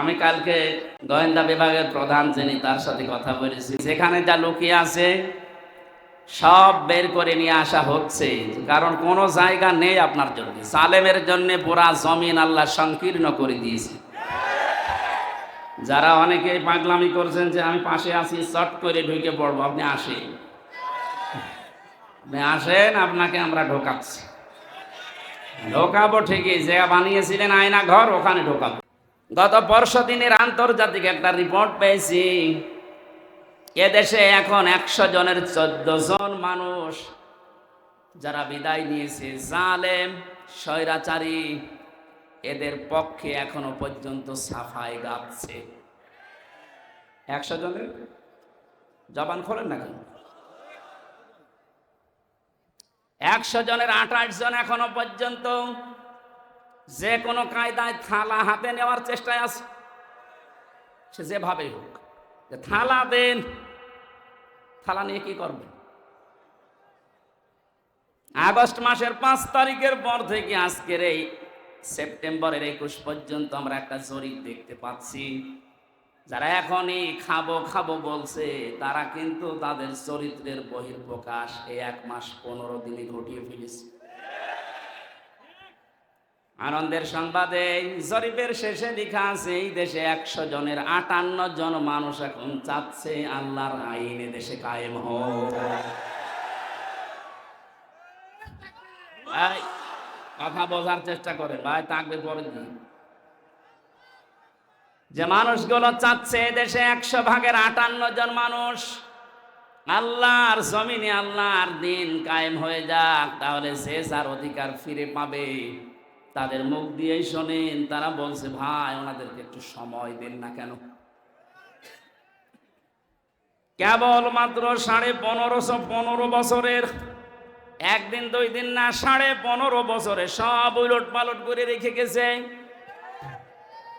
আমি কালকে গোয়েন্দা বিভাগের প্রধান যিনি, তার সাথে কথা বলেছি। যেখানে যা লুকিয়ে আছে, সব বের করে নিয়ে আসা হচ্ছে। কারণ কোনো জায়গা নেই আপনার জন্য। সালেমের জন্য পুরা জমিন আল্লাহ সংকীর্ণ করে দিয়েছে। যারা অনেকে পাগলামি করছেন যে আমি পাশে আছি, চট করে ঢুকে পড়ব, আপনি আসেন। আপনি আসেন, আপনাকে আমরা ঢোকাচ্ছি। ঢোকাবো ঠিকই, যে বানিয়েছিলেন আয়না ঘর, ওখানে ঢোকাবো। গত পরশু দিনের আন্তর্জাতিক একটা রিপোর্ট পেয়েছি। এদেশে এখন একশো জনের চোদ্দ জন মানুষ যারা বিদায় নিয়েছে। জালেম, স্বৈরাচারী, এদের পক্ষে এখনও পর্যন্ত সাফাই গাচ্ছে। একশো জনের? জবান খোলেন না কেন? একশো জনের আঠাশ জন এখনও পর্যন্ত যে কোনো কায়দায় থালা হাতে নেওয়ার চেষ্টায় আছে। সে যেভাবেই হোক, যে থালা দেন, থালা নিয়ে কি করবেন আগস্ট মাসের পাঁচ তারিখের পর থেকে আজকের এই সেপ্টেম্বরের একুশ পর্যন্ত আমরা একটা জরিপ দেখতে পাচ্ছি। যারা এখনই খাব খাব বলছে, তারা কিন্তু তাদের চরিত্রের বহির্প্রকাশ এই এক মাস পনেরো দিনে ঘটিয়ে ফেলেছে। আনন্দের সংবাদে, জরিপের শেষে লেখা আছে, এই দেশে একশো জনের আটান্ন জন মানুষ এখন চাচ্ছে আল্লাহর আইন দেশে কায়েম হোক। কথা বোঝার চেষ্টা করে ভাই তাকবে পরে যে মানুষগুলো চাচ্ছে দেশে একশো ভাগের আটান্ন জন মানুষ, আল্লাহর জমিনে আল্লাহর দিন কায়েম হয়ে যাক, তাহলে সে যার অধিকার ফিরে পাবে। তাদের মুখ দিয়েই শোনেন, তারা বলছে, ভাই, ওনাদেরকে একটু সময় দেন না কেন? কেবল মাত্র সাড়ে পনেরোশো পনেরো বছরের, একদিন, দুই দিন না, সাড়ে পনেরো বছরে সব উলট পালট করে রেখে গেছে।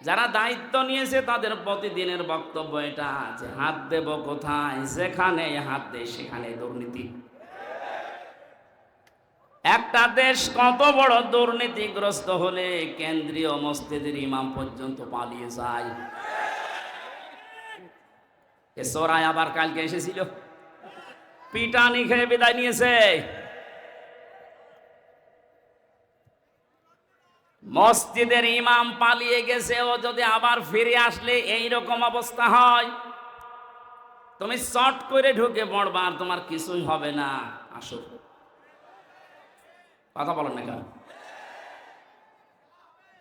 যারা দায়িত্ব নিয়েছে, তাদের প্রতিদিনের বক্তব্য এটা যে হাত দেব কোথায়, যেখানে হাত দেয় সেখানে দুর্নীতি। একটা দেশ কত বড় দুর্নীতিগ্রস্ত হলে কেন্দ্রীয় মসজিদের ইমাম পর্যন্ত পালিয়ে যায়। এ সোরাই আবার কালকে এসেছিল। পিটানি খেয়ে বিদায় নিয়েছে। মসজিদের ইমাম পালিয়ে গেছে, ও যদি আবার ফিরে আসলে এই রকম অবস্থা হয়। তুমি শর্ট করে ঢুকে পড়বা, আর তোমার কিছুই হবে না। আসো। কথা বলেন না কেন?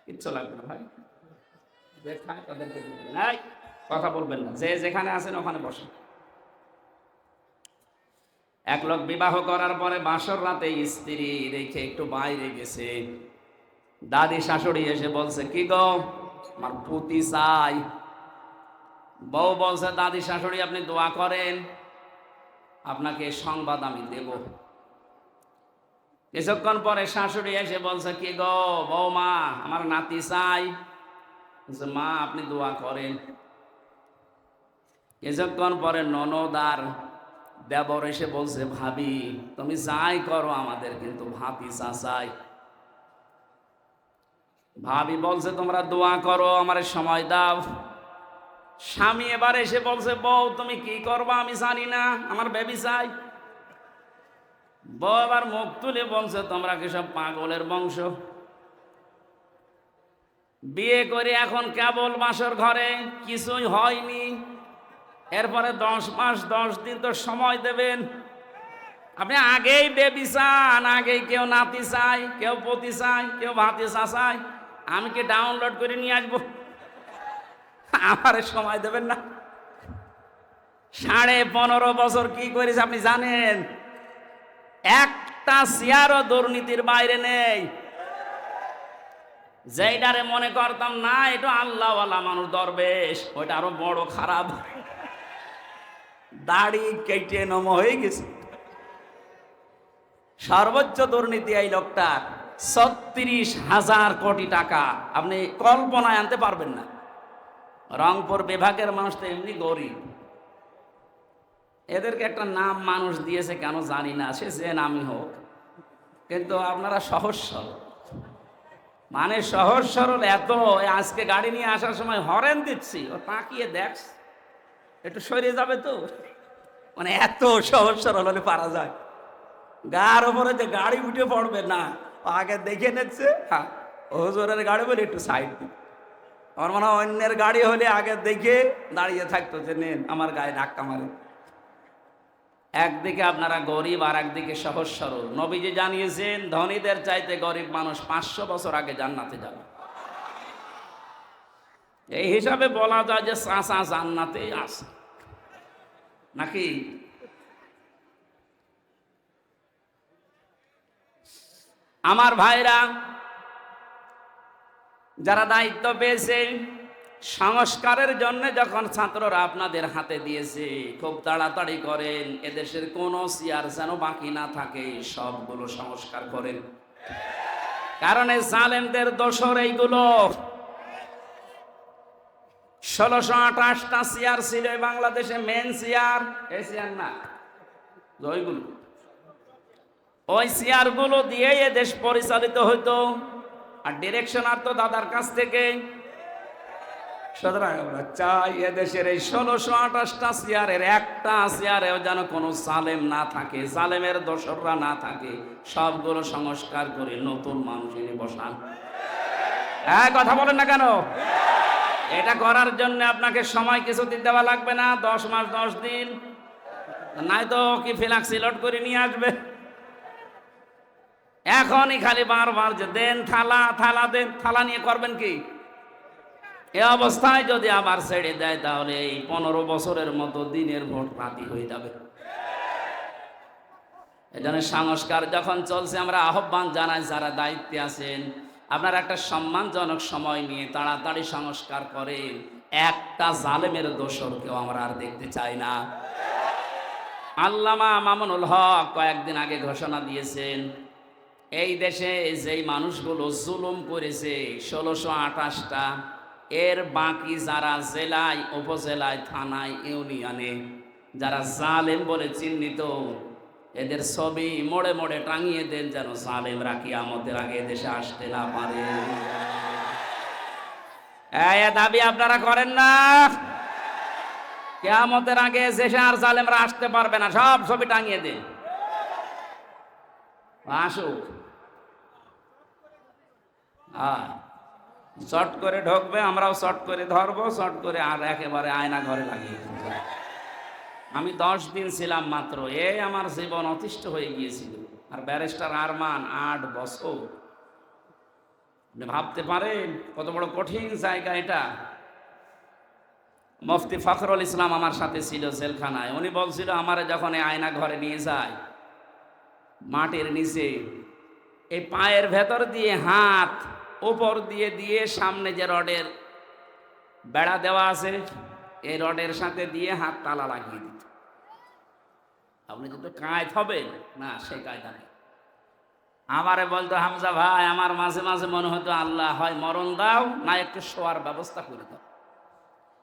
কিচ্ছু লাগবে না ভাই। কথা বলবেন না। যে যেখানে আছেন ওখানে বসেন। এক লোক বিবাহ করার পরে বাসর রাতে স্ত্রী রেখে একটু বাইরে গেছে। দাদি শাশুড়ি এসে বলছে, কি গো? আমার পুতি চাই। বউ বলছে, দাদি শাশুড়ি, আপনি দোয়া করেন। আপনাকে সংবাদ আমি দেব। কিছুক্ষণ পরে শাশুড়ি এসে বলছে, কি গো বৌমা, আমার নাতি চাই। মা, আপনি দোয়া করেন। কিছুক্ষণ পরে ননদার দেবর এসে বলছে, ভাবি, তুমি যাই করো, আমাদের কিন্তু ভাবি চাই ভাবি বলছে, তোমরা দোয়া করো, আমার সময় দাও। স্বামী এবার এসে বলছে, বউ, তুমি কি করবা আমি জানি না, আমার বেবি চাই। বউ আবার মুখ তুলে বলছে তোমরা কি সব পাগলের বংশ? বিয়ে করে এখন কেবল বাসর ঘরে কিছুই হয়নি। এরপরে দশ মাস, দশ দিন তো সময় দেবেন। আপনি আগেই বেবি চান, আগেই কেউ নাতি চাই কেউ পতি চাই কেউ ভাতি চাই আমি কি ডাউনলোড করে নিয়ে আসব? আমার সময় দেবেন না। সাড়ে পনেরো বছর কি করেছে আপনি জানেন? একটা চেয়ারও দুর্নীতির বাইরে নেই। যেইটারে মনে করতাম, না, এটা আল্লাহওয়ালা মানুষ দরবেশ, ওইটা আরও বড় খারাপ। দাড়ি কেটে নম হয়ে গেছে। সর্বোচ্চ দুর্নীতি এই লোকটা ছত্রিশ হাজার কোটি টাকা। আপনি কল্পনায় আনতে পারবেন না। রংপুর বিভাগের মানুষ তো এমনি গরিব। এদেরকে একটা নাম মানুষ দিয়েছে কেন জানি না, সে যে নামই হোক। কিন্তু আপনারা সহজ সরল। মানে সহজ সরল এত আজকে গাড়ি নিয়ে আসার সময় হরেন দিচ্ছি, ও তাকিয়ে দেখ একটু সরে যাবে তো। মানে এত সহজ সরল হলে পারা যায়। গার ওপরে যে গাড়ি উঠে পড়বে না আগে দেখে নিচ্ছে হ্যাঁ হুজুরের গাড়ি বলে একটু সাইড দিন আমার মনে হয় অন্যের গাড়ি হলে আগে দেখে দাঁড়িয়ে থাকতো যে নেন আমার গায়ে ধাক্কা মারে। একদিকে আপনারা গরিব আর একদিকে সহজ সরল। নবীজি জানিয়েছেন, ধনীদের চাইতে গরিব মানুষ পাঁচশো বছর আগে জান্নাতে যাবে। এই হিসাবে বলা যায় যে চাষা জান্নাতে আছে। নাকি? আমার ভাইরা, যারা দায়িত্ব পেয়েছে সংস্কারের জন্য যখন ছাত্ররা আপনাদের হাতে দিয়েছে, খুব তাড়াতাড়ি করেন, এদেশের কোনো চেয়ার যেন বাকি না থাকে, সবগুলো সংস্কার করেন। কারণ এই জালেমদের দোষর এইগুলো। ষোলোশো আঠাশটা চেয়ার ছিল বাংলাদেশে মেন চেয়ার এই চেয়ার না ওইগুলো ওই চেয়ারগুলো দিয়ে এ দেশ পরিচালিত হইতো। আর ডিরেকশন আর তো দাদার কাছ থেকে এই ষোলোশো আঠাশটা চেয়ারের একটা চেয়ারেও যেন কোনো সালেম না থাকে সালেমের দোসররা না থাকে, সবগুলো সংস্কার করে নতুন মানুষ এনে বসান। হ্যাঁ কথা বলেন না কেন? এটা করার জন্য আপনাকে সময় কিছুদিন দেওয়া লাগবে না, দশ মাস, দশ দিন। নাই তো কি ফিলাক্সি লোড করে নিয়ে আসবে? এখনই খালি বারবার যে দেন, থালা থালা দেন, থালা নিয়ে করবেন কি? এ অবস্থায় যদি আবার ছেড়ে দেয়, তাহলে এই পনেরো বছরের মতো দিনের ভোট রাতি হয়ে যাবে। এজন্য সংস্কার যখন চলছে, আমরা আহ্বান জানাই, যারা দায়িত্বে আছেন, আপনারা একটা সম্মানজনক সময় নিয়ে তাড়াতাড়ি সংস্কার করেন। একটা জালেমের দোষরকেও আমরা আর দেখতে চাই না। আল্লামা মামুনুল হক কয়েকদিন আগে ঘোষণা দিয়েছেন, এই দেশে যেই মানুষগুলো জুলুম করেছে, ষোলোশো আঠাশটা এর বাকি যারা জেলায়, উপজেলায়, থানায়, ইউনিয়নে যারা জালেম বলে চিহ্নিত, এদের ছবি মোড়ে মোড়ে টাঙিয়ে দেন যেন জালেম রাখি আমাদের আগে দেশে আসতে না পারে। দাবি আপনারা করেন না। কেয়ামতের আগে দেশে আর জালেমরা আসতে পারবে না। সব ছবি টাঙিয়ে দেন। আসুক। হ্যাঁ শর্ট করে ঢুকবে, আমরাও শর্ট করে ধরবো, শর্ট করে আর একেবারে আয়না ঘরে লাগিয়ে আমি দশ দিন ছিলাম মাত্র এই আমার জীবন অতিষ্ঠ হয়ে গিয়েছিল। আর ব্যারিস্টার আরমান আট বছর। ভাবতে পারেন কত বড় কঠিন জায়গা এটা। মুফতি ফখরুল ইসলাম আমার সাথে ছিল জেলখানায়। উনি বলছিল, আমারে যখন এই আয়না ঘরে নিয়ে যায়, মাটির নিচে, এই পায়ের ভেতর দিয়ে হাত ওপর দিয়ে দিয়ে সামনে যে রডের বেড়া দেওয়া আছে, এই রডের সাথে দিয়ে হাত তালা লাগিয়ে দিত। আপনি যদি কায়দ হবেন? না সেই কায়দা নেই। আমারে বলতো, হামজা ভাই, আমার মাঝে মাঝে মনে হতো আল্লাহ হয়, মরণ দাও, না একটু শোয়ার ব্যবস্থা করে দাও।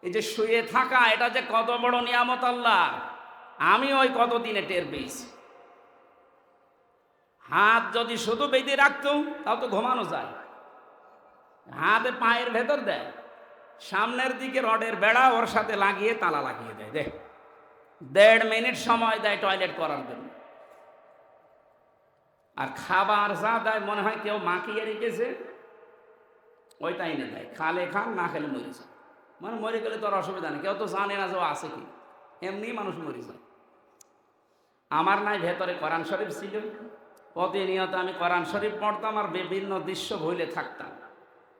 এই যে শুয়ে থাকা, এটা যে কত বড় নিয়ামত আল্লাহ! আমি ওই কতদিনে টের পেয়েছি। হাত যদি শুধু বেঁধে রাখতো, তাও তো ঘুমানো যায়। হাতে পায়ের ভেতর দেয়, সামনের দিকে রডের বেড়া ওর সাথে লাগিয়ে তালা লাগিয়ে দেয় দেখ দেড় মিনিট সময় দেয় টয়লেট করার জন্য। আর খাবার যা দেয়, মনে হয় কেউ মাখিয়ে রেখেছে, ওইটা এনে দেয়। খালে খান, না খেলে মরে যায়। মানে মরে গেলে তো আর অসুবিধা নেই। কেউ তো জানে না যে ও আছে কি। এমনি মানুষ মরে যায়। আমার নাই ভেতরে কোরআন শরীফ ছিল। প্রতিনিয়ত আমি কোরআন শরীফ পড়তাম আর বিভিন্ন দৃশ্য ভুলে থাকতাম।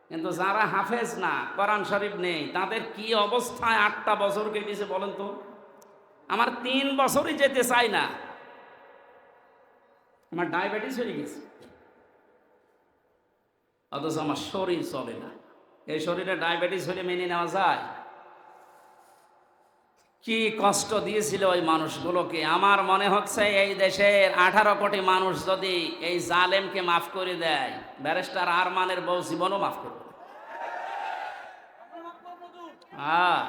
কিন্তু যারা হাফেজ না, কোরআন শরীফ নেই, তাদের কি অবস্থায় আটটা বছর কেটেছে বলেন তো? আমার তিন বছরই যেতে চাই না। আমার ডায়াবেটিস হয়ে গেছে। অথচ আমার শরীর চলে না। এই শরীরে ডায়াবেটিস হলে মেনে নেওয়া যায়? কি কষ্ট দিয়েছিল ওই মানুষগুলোকে? আমার মনে হচ্ছে এই দেশের আঠারো কোটি মানুষ যদি এই জালেমকে মাফ করে দেয়, ব্যারিস্টার আরমানের বউ জীবনও মাফ করবে। হ্যাঁ।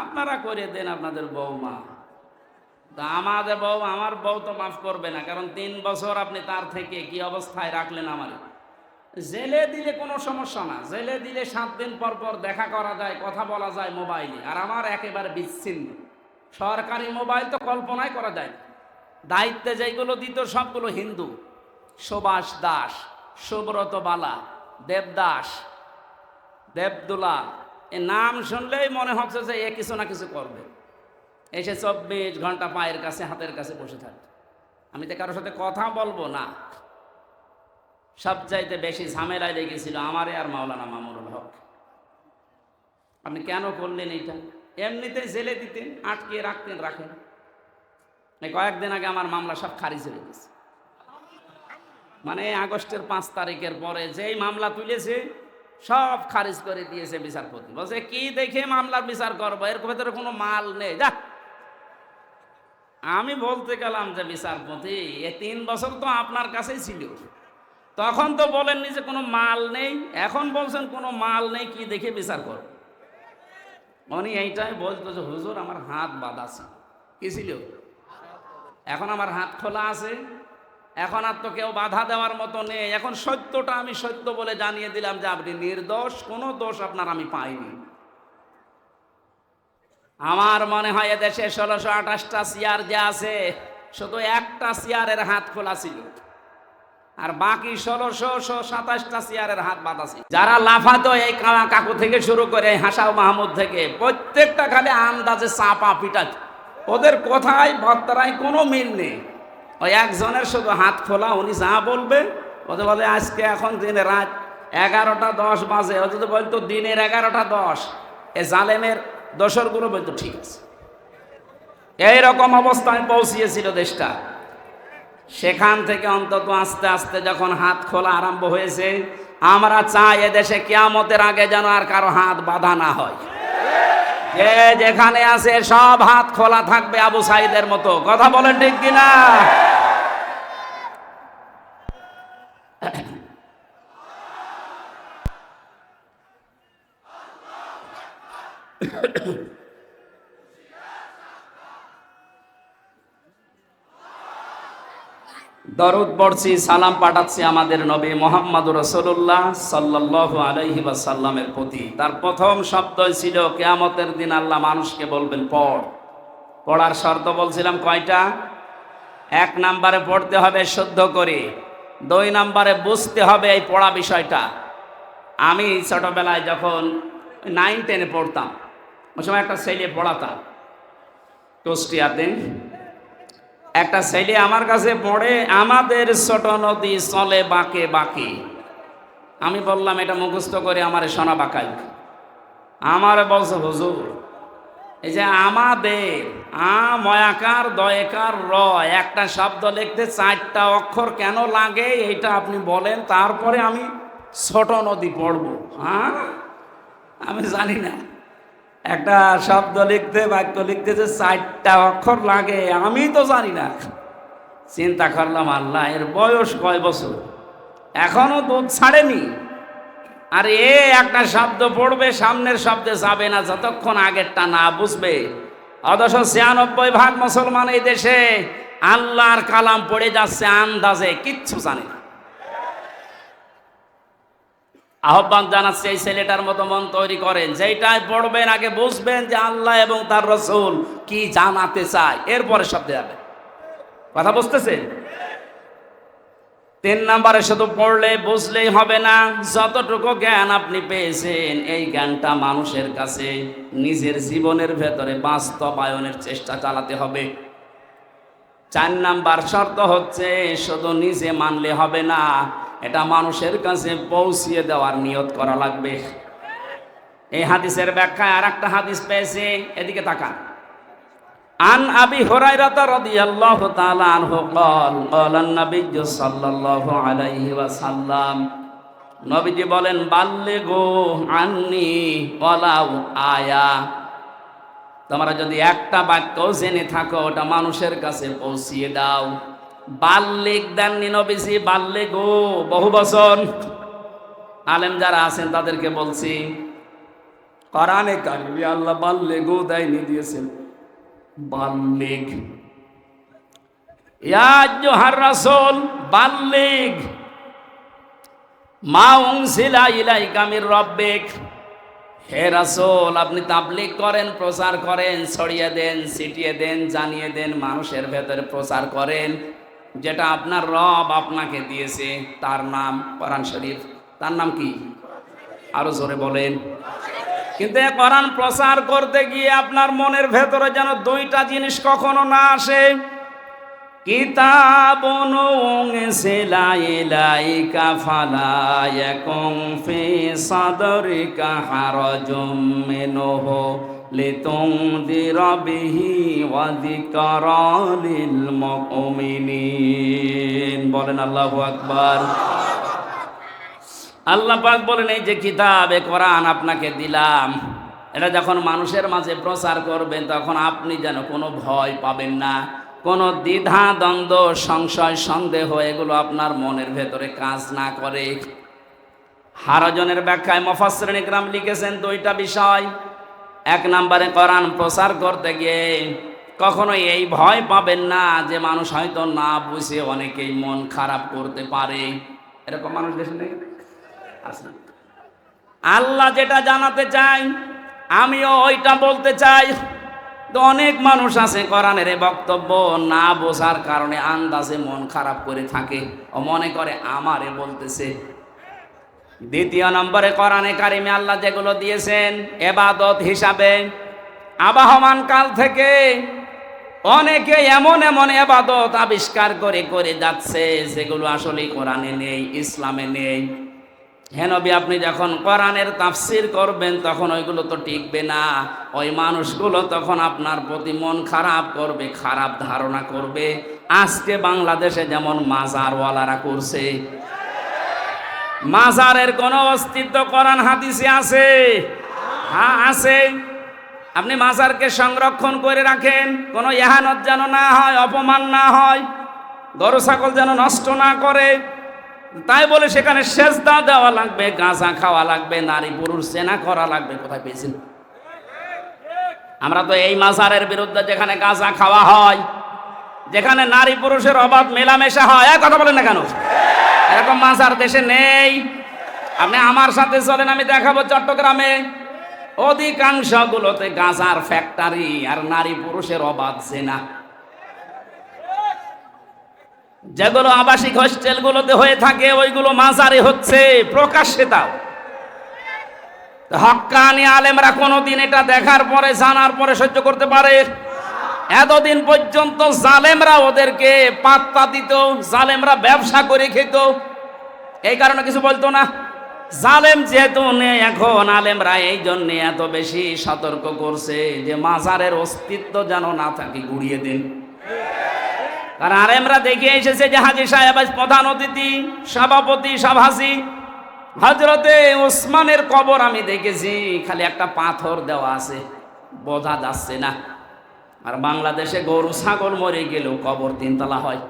আপনারা করে দেন আপনাদের বৌমা তা আমাদের বউ, আমার বউ তো মাফ করবে না, কারণ তিন বছর আপনি তার থেকে কি অবস্থায় রাখলেন আমার? জেলে দিলে কোনো সমস্যা না। জেলে দিলে সাত দিন পর পর দেখা করা যায়, কথা বলা যায় মোবাইলে। আর আমার একেবারে বিচ্ছিন্ন। সরকারি মোবাইল তো কল্পনাই করা যায় দায়িত্বে যেগুলো দিত সবগুলো হিন্দু। সুভাষ দাস, সুব্রত বালা, দেবদাস, দেবদুলা। এ নাম শুনলেই মনে হচ্ছে যে এ কিছু না কিছু করবে। এসে চব্বিশ ঘণ্টা পায়ের কাছে, হাতের কাছে বসে থাকে আমি তো কারোর সাথে কথা বলব না। সবচাইতে বেশি ঝামেলায় লেগেছিল আমারে আর মাওলানা মামুনুল হক। আপনি কেন করলেন এইটা? এমনিতে জেলে দিতেন, আটকে রাখতেন, রাখেন। কয়েকদিন আগে আমার মামলা সব খারিজ হয়ে গেছে। মানে আগস্টের পাঁচ তারিখের পরে যেই মামলা তুলেছে, সব খারিজ করে দিয়েছে বিচারপতি। বলছে, কি দেখে মামলার বিচার করব? এর ভেতরে কোনো মাল নেই। যা। আমি বলতে গেলাম যে, বিচারপতি, এ তিন বছর তো আপনার কাছেই ছিল। তখন তো বলেননি যে কোনো মাল নেই, এখন বলছেন কোনো মাল নেই, কি দেখে বিচার কর। উনি এইটাই বলতো যে, হুজুর, আমার হাত বাঁধা ছিল কি ছিল? এখন আমার হাত খোলা আছে, এখন আর তো কেউ বাধা দেওয়ার মতো নেই। এখন সত্যটা আমি সত্য বলে জানিয়ে দিলাম যে, আপনি নির্দোষ, কোনো দোষ আপনার আমি পাইনি। আমার মনে হয় এদেশে ষোলোশো আঠাশটা চেয়ার যে আছে, শুধু একটা চেয়ারের হাত খোলা ছিল। আর বাকি ষোলোশো সাতাশটা চেয়ারের হাত ছিল যারা লাফাতো এই কামা কাকু থেকে শুরু করে হাসাও মাহমুদ থেকে, প্রত্যেকটা খালি আন্দাজে চাপা পিটাচ ওদের কথায় বার্তারায় কোনো মিল নেই। ওই একজনের শুধু হাত খোলা, উনি যা বলবে ওদের বলে, আজকে এখন দিনে রাত এগারোটা দশ বাজে। ও যদি বলতো, দিনের এগারোটা দশ। এ জালেমের দোসরগুলো বলতো, ঠিক আছে। এইরকম অবস্থায় পৌঁছিয়েছিল দেশটা। সেখান থেকে অন্তত আস্তে আস্তে যখন হাত খোলা আরম্ভ হয়েছে, আমরা চাই এদেশে কেয়ামতের আগে যেন আর কারও হাত বাঁধা না হয়। যে যেখানে আছে সব হাত খোলা থাকবে আবু সাইদের মতো। কথা বলেন ঠিক কিনা? দরুদ পড়ছি, সালাম পাঠাচ্ছি আমাদের নবী মোহাম্মদ রসুল্লাহ সাল্লাহ আলহি সাল্লামের প্রতি। তার প্রথম শব্দ ছিল, কেয়ামতের দিন আল্লাহ মানুষকে বলবেন, পড়। পড়ার শর্ত বলছিলাম কয়টা? এক নাম্বারে পড়তে হবে শুদ্ধ করে, দুই নাম্বারে বুঝতে হবে এই পড়া বিষয়টা। আমি ছোটবেলায় যখন নাইন টেনে পড়তাম, ওই সময় একটা ছেলে পড়াতাম, কুষ্টিয়াতে। একটা ছেলে আমার কাছে পড়ে, আমাদের ছোট নদী চলে বাঁকে বাঁকে। আমি বললাম, এটা মুখস্থ করে আমার সোনা বাঁকাই আমার বলছে, হুজুর, এই যে আমাদের আ ময়াকার দয়কার, র, একটা শব্দ লিখতে চারটা অক্ষর কেন লাগে এটা আপনি বলেন, তারপরে আমি ছোট নদী পড়ব। হ্যাঁ? আমি জানি না। একটা শব্দ লিখতে, বাক্য লিখতে যে চারটা অক্ষর লাগে, আমি তো জানি না। চিন্তা করলাম, আল্লাহ, এর বয়স কয় বছর? এখনও দুধ ছাড়েনি। আর, এ একটা শব্দ পড়বে, সামনের শব্দে যাবে না, যতক্ষণ আগেরটা না বুঝবে। অদশ ছিয়ানব্বই ভাগ মুসলমান এই দেশে আল্লাহর কালাম পড়ে যাচ্ছে, আন্দাজে, কিচ্ছু জানে না। আহ্বান জানাচ্ছে, এই ছেলেটার মতো মন তৈরি করেন। যেটাই পড়বেন, আগে বুঝবেন যে আল্লাহ এবং তার রসুল কি জানাতে চায়। এরপরে শব্দে যাবে কথা বুঝতেছেন? তিন নম্বরে শুধু পড়লে বুঝলেই হবে না, যতটুকু জ্ঞান আপনি পেয়েছেন, এই জ্ঞানটা মানুষের কাছে নিজের জীবনের ভেতরে বাস্তবায়নের চেষ্টা চালাতে হবে। চার নাম্বার শর্ত হচ্ছে, শুধু নিজে মানলে হবে না এটা মানুষের কাছে পৌঁছিয়ে দেওয়ার নিয়ত করা লাগবে এই হাদিসের ব্যাখ্যায় আর একটা হাদিস পেয়েছে এদিকে তাকান আন আবি হুরায়রাতা রাদিয়াল্লাহু তাআলা আনহু قال قال النبي সাল্লাল্লাহু আলাইহি ওয়াসাল্লাম নবীজি বলেন বাল্লিগু আন্নি ওয়ালাউ আয়া তোমরা যদি একটা বাক্য জেনে থাকো ওটা মানুষের কাছে পৌঁছিয়ে দাও বাল্লিক দেননি নবীজি, বাল্লিক ও বহু বছর আলেম যারা আছেন তাদেরকে বলছি, কোরআনে কারিমে আল্লাহ বাল্লিক ও দেয়নি দিয়েছেন। বাল্লিক। ইয়া জোহার রাসূল, বাল্লিক। মা উংসিলা ইলাইকা মির রব্বিক। হে রাসূল, আপনি তাবলিগ করেন, প্রচার করেন, ছড়িয়ে দেন, ছিটিয়ে দেন, জানিয়ে দেন, মানুষের ভেতরে প্রচার করেন। যেটা আপনার রব আপনাকে দিয়েছে, তার নাম কোরআন শরীফ। তার নাম কি? আরও জোরে বলেন। কিন্তু কোরআন প্রচার করতে গিয়ে আপনার মনের ভেতরে যেন দুইটা জিনিস কখনো না আসে। কিতাবন সেলাইলাইকা ফালায়াকুম ফি সাদরিকা হারাজুম মিনহু লিতুনদিরা বিহি ওয়া যিকরা লিল মুমিনিন। বলেন আল্লাহু আকবার। আল্লাহ পাক বলেন, এই যে কিতাবে কোরআন আপনাকে দিলাম। এটা যখন মানুষের মাঝে প্রচার করবেন, তখন আপনি যেন কোনো ভয় পাবেন না। কোনো দ্বিধা, দ্বন্দ্ব, সংশয়, সন্দেহ, এগুলো আপনার মনের ভেতরে কাজ না করে। হারজনের ব্যাখ্যায় মফাসরেন ইকরাম লিখেছেন দুইটা বিষয়। এক নম্বরে কোরআন প্রচার করতে গিয়ে কখনো এই ভয় পাবেন না যে মানুষ হয়তো না বুঝে অনেকেই মন খারাপ করতে পারে। এরকম মানুষ দেশে নেই? আছে। আল্লাহ যেটা জানাতে চাই আমিও ওইটা বলতে চাই। তো অনেক মানুষ আছে কোরআনের বক্তব্য না বোঝার কারণে আন্দাজে মন খারাপ করে থাকে ও মনে করে, আমারে বলতেছে। দ্বিতীয় নম্বরে কোরআনে কারিমে আল্লাহ যেগুলো দিয়েছেন এবাদত হিসাবে, আবাহমান কাল থেকে অনেকে এমন এমন এবাদত আবিষ্কার করে করে যাচ্ছে যেগুলো আসলে কোরআনে নেই, ইসলামে নেই। হেনবি আপনি যখন কোরআনের তাফসির করবেন, তখন ওইগুলো তো টিকবে না। ওই মানুষগুলো তখন আপনার প্রতি মন খারাপ করবে, খারাপ ধারণা করবে। আজকে বাংলাদেশে যেমন মাজারওয়ালারা করছে, মাজারের কোনো অস্তিত্ব কোরআন হাদিসে আছে? হ্যাঁ আছে। আপনি মাজারকে সংরক্ষণ করে রাখেন, কোনো এহানত যেন না হয়, অপমান না হয়, গরু, ছাগল যেন নষ্ট না করে। তাই বলে সেখানে সেজদা দেওয়া লাগবে, গাঁজা খাওয়া লাগবে, নারী পুরুষ সেনা করা লাগবে। কোথায় পেয়েছেন? আমরা তো এই মাজারের বিরুদ্ধে যেখানে গাঁজা খাওয়া হয়, যেখানে নারী পুরুষের অবাধ মেলামেশা হয় এক কথা বলেন না কেন? এরকম মাজার দেশে নেই। আপনি আমার সাথে চলেন, আমি দেখাবো চট্টগ্রামে। অধিকাংশ অধিকাংশগুলোতে গাঁজার ফ্যাক্টরি আর নারী পুরুষের অবাধ সেনা যেগুলো আবাসিক হোস্টেলগুলোতে হয়ে থাকে, ওইগুলো মাজারে হচ্ছে। প্রকাশ্যে তাও। হক্কানি আলেমরা কোনোদিন এটা দেখার পরে, জানার পরে সহ্য করতে পারে। এতদিন পর্যন্ত জালেমরা ওদেরকে পাত্তা দিত, জালেমরা ব্যবসা করে খেত। এই কারণে কিছু বলতো না। জালেম যেহেতু নেই, এখন আলেমরা এই জন্য এত বেশি সতর্ক করছে যে মাজারের অস্তিত্ব যেন না থাকে, গুড়িয়ে দিন। কারণ আমরা দেখে এসেছে যে হাজি সাহেব প্রধান অতিথি, সভাপতি, সভাসী। হজরতে ওসমানের কবর আমি দেখেছি, খালি একটা পাথর দেওয়া আছে, বোঝা যাচ্ছে না। আর বাংলাদেশে গরু, ছাগল মরে গেলেও কবর তিনতলা হয়।